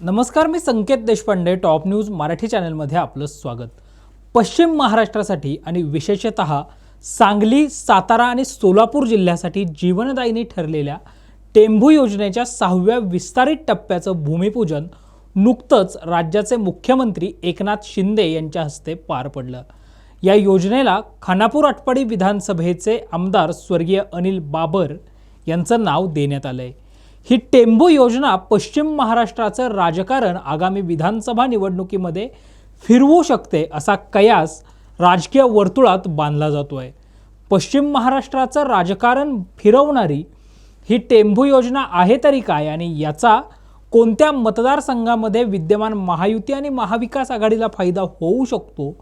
नमस्कार मी Sanket Deshpande top news Marathi चॅनलमध्ये आपलं स्वागत. पश्चिम महाराष्ट्रासाठी आणि विशेषत सांगली सातारा आणि सोलापूर जिल्ह्यासाठी जीवनदायिनी ठरलेल्या टेंभू योजनेच्या सहाव्या विस्तारित टप्प्याचं भूमिपूजन नुकतंच राज्याचे मुख्यमंत्री एकनाथ शिंदे यांच्या हस्ते पार पडलं. या योजनेला खानापूर आटपाडी विधानसभेचे आमदार स्वर्गीय अनिल बाबर यांचं नाव देण्यात आलंय. ही टेंभू योजना पश्चिम महाराष्ट्राचं राजकारण आगामी विधानसभा निवडणुकीमध्ये फिरवू शकते असा कयास राजकीय वर्तुळात बांधला जातो आहे पश्चिम महाराष्ट्राचं राजकारण फिरवणारी ही टेंभू योजना आहे तरी काय आणि याचा कोणत्या मतदारसंघामध्ये विद्यमान महायुती आणि महाविकास आघाडीला फायदा होऊ शकतो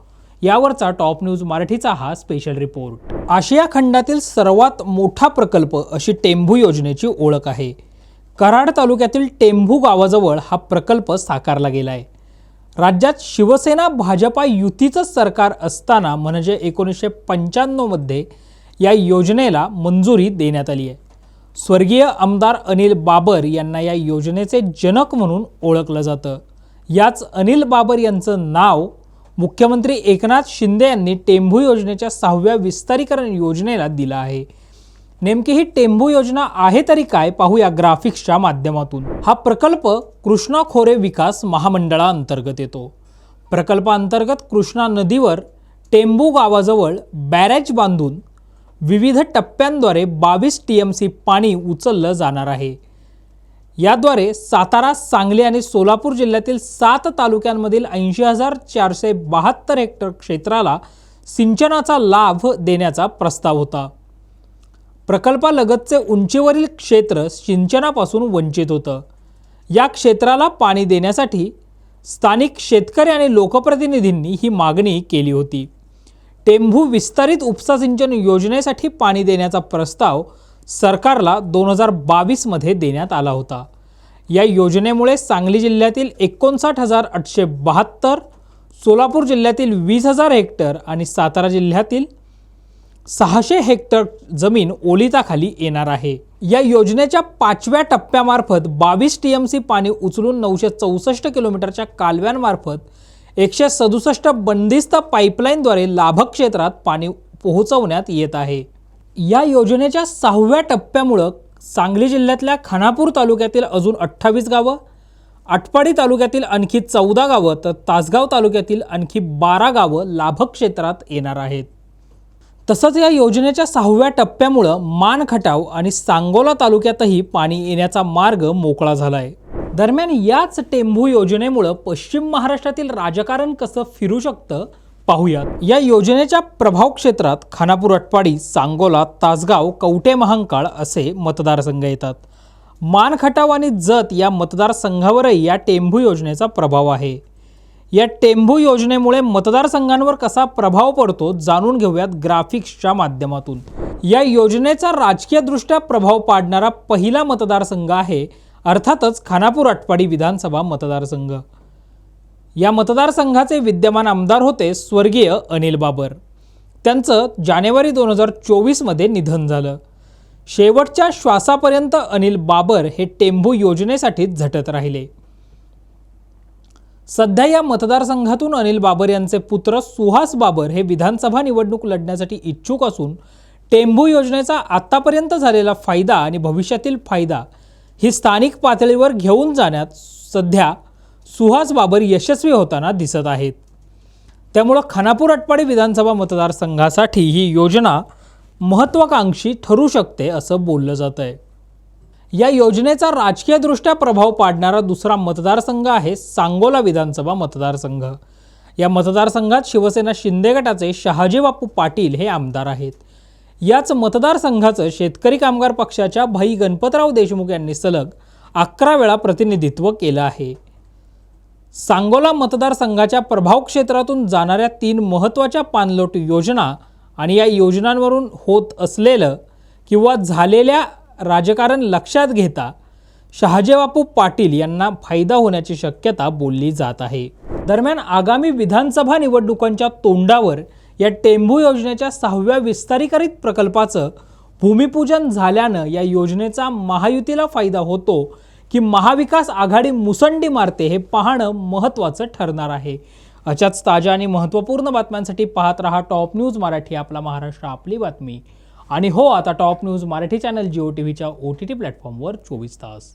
यावरचा टॉप न्यूज मराठीचा हा स्पेशल रिपोर्ट. आशिया खंडातील सर्वात मोठा प्रकल्प अशी टेंभू योजनेची ओळख आहे. कराड तालुक्यातील टेंभू गावाजवळ हा प्रकल्प साकारला गेला आहे राज्यात शिवसेना भाजपा युतीचं सरकार असताना म्हणजे एकोणीसशे पंच्याण्णवमध्ये या योजनेला मंजुरी देण्यात आली आहे स्वर्गीय आमदार अनिल बाबर यांना या योजनेचे जनक म्हणून ओळखलं जातं. याच अनिल बाबर यांचं नाव मुख्यमंत्री एकनाथ शिंदे यांनी टेंभू योजनेच्या सहाव्या विस्तारीकरण योजनेला दिलं आहे. नेमकी ही टेंभू योजना आहे तरी काय पाहूया ग्राफिक्सच्या माध्यमातून. हा प्रकल्प कृष्णा खोरे विकास महामंडळाअंतर्गत येतो. प्रकल्पाअंतर्गत कृष्णा नदीवर टेंबू गावाजवळ बॅरेज बांधून विविध टप्प्यांद्वारे बावीस टी एम सी पाणी उचललं जाणार आहे. याद्वारे सातारा सांगली आणि सोलापूर जिल्ह्यातील सात तालुक्यांमधील ऐंशी हजार चारशे बहात्तर हेक्टर क्षेत्राला सिंचनाचा लाभ देण्याचा प्रस्ताव होता. प्रकल्पालगतचे उंचीवरील क्षेत्र सिंचनापासून वंचित होतं. या क्षेत्राला पाणी देण्यासाठी स्थानिक शेतकरी आणि लोकप्रतिनिधींनी ही मागणी केली होती. टेंभू विस्तारित उपसा सिंचन योजनेसाठी पाणी देण्याचा प्रस्ताव सरकारला दोन हजार बावीसमध्ये देण्यात आला होता. या योजनेमुळे सांगली जिल्ह्यातील एकोणसाठ हजार आठशे बहात्तर सोलापूर जिल्ह्यातील वीस हजार हेक्टर आणि सातारा जिल्ह्यातील सहाशे हेक्टर जमीन ओलिताखाली येणार आहे. या योजनेच्या पाचव्या टप्प्यामार्फत बावीस टी एम सी पाणी उचलून नऊशे चौसष्ट किलोमीटरच्या कालव्यांमार्फत एकशे सदुसष्ट बंदिस्त पाईपलाईनद्वारे लाभक क्षेत्रात पाणी पोहोचवण्यात येत आहे. या योजनेच्या सहाव्या टप्प्यामुळं सांगली जिल्ह्यातल्या खानापूर तालुक्यातील अजून अठ्ठावीस गावं आटपाडी तालुक्यातील आणखी चौदा गावं तर तासगाव तालुक्यातील आणखी बारा गावं लाभक क्षेत्रात येणार आहेत. तसंच या योजनेच्या सहाव्या टप्प्यामुळं मानखटाव आणि सांगोला तालुक्यातही पाणी येण्याचा मार्ग मोकळा झाला आहे दरम्यान याच टेंभू योजनेमुळं पश्चिम महाराष्ट्रातील राजकारण कसं फिरू शकतं पाहूयात. या योजनेच्या प्रभाव क्षेत्रात खानापूर अटपाडी सांगोला तासगाव कवटे महांकाळ असे मतदारसंघ येतात. मानखटाव आणि जत या मतदारसंघावरही या टेंभू योजनेचा प्रभाव आहे. या टेंभू योजनेमुळे मतदारसंघांवर कसा प्रभाव पडतो जाणून घेऊयात ग्राफिक्सच्या माध्यमातून. या योजनेचा राजकीयदृष्ट्या प्रभाव पाडणारा पहिला मतदारसंघ आहे अर्थातच खानापूर आटपाडी विधानसभा मतदारसंघ. या मतदारसंघाचे विद्यमान आमदार होते स्वर्गीय अनिल बाबर. त्यांचं जानेवारी दोन हजार चोवीसमध्ये निधन झालं. शेवटच्या श्वासापर्यंत अनिल बाबर हे टेंभू योजनेसाठीच झटत राहिले. सध्या या मतदारसंघातून अनिल बाबर यांचे पुत्र सुहास बाबर हे विधानसभा निवडणूक लढण्यासाठी इच्छुक असून टेंभू योजनेचा आत्तापर्यंत झालेला फायदा आणि भविष्यातील फायदा ही स्थानिक पातळीवर घेऊन जाण्यात सध्या सुहास बाबर यशस्वी होताना दिसत आहेत. त्यामुळं खानापूर अटपाडी विधानसभा मतदारसंघासाठी ही योजना महत्त्वाकांक्षी ठरू शकते असं बोललं जात आहे या योजनेचा राजकीयदृष्ट्या प्रभाव पाडणारा दुसरा मतदारसंघ आहे सांगोला विधानसभा मतदारसंघ. या मतदारसंघात शिवसेना शिंदे गटाचे शहाजी बापू पाटील हे आमदार आहेत. याच मतदारसंघाचं शेतकरी कामगार पक्षाच्या भाई गणपतराव देशमुख यांनी सलग अकरा वेळा प्रतिनिधित्व केलं आहे. सांगोला मतदारसंघाच्या प्रभाव क्षेत्रातून जाणाऱ्या तीन महत्त्वाच्या पाणलोट योजना आणि या योजनांवरून होत असलेलं किंवा झालेल्या राजकारण लक्षात घेता शहाजेबापू पाटील यांना फायदा होण्याची शक्यता बोलली जात आहे. दरम्यान आगामी विधानसभा निवडणुकांच्या तोंडावर या टेंभू योजनेच्या सहाव्या विस्तारीकरित प्रकल्पाचं भूमिपूजन झाल्यानं या योजनेचा महायुतीला फायदा होतो की महाविकास आघाडी मुसंडी मारते हे पाहणं महत्त्वाचं ठरणार आहे. अशाच ताज्या आणि महत्त्वपूर्ण बातम्यांसाठी पाहत रहा टॉप न्यूज मराठी आपला महाराष्ट्र आपली बातमी. आणि हो आता top news Marathi channel Jio T व्हीच्या ओ टी टी प्लॅटफॉर्मवर चोवीस तास.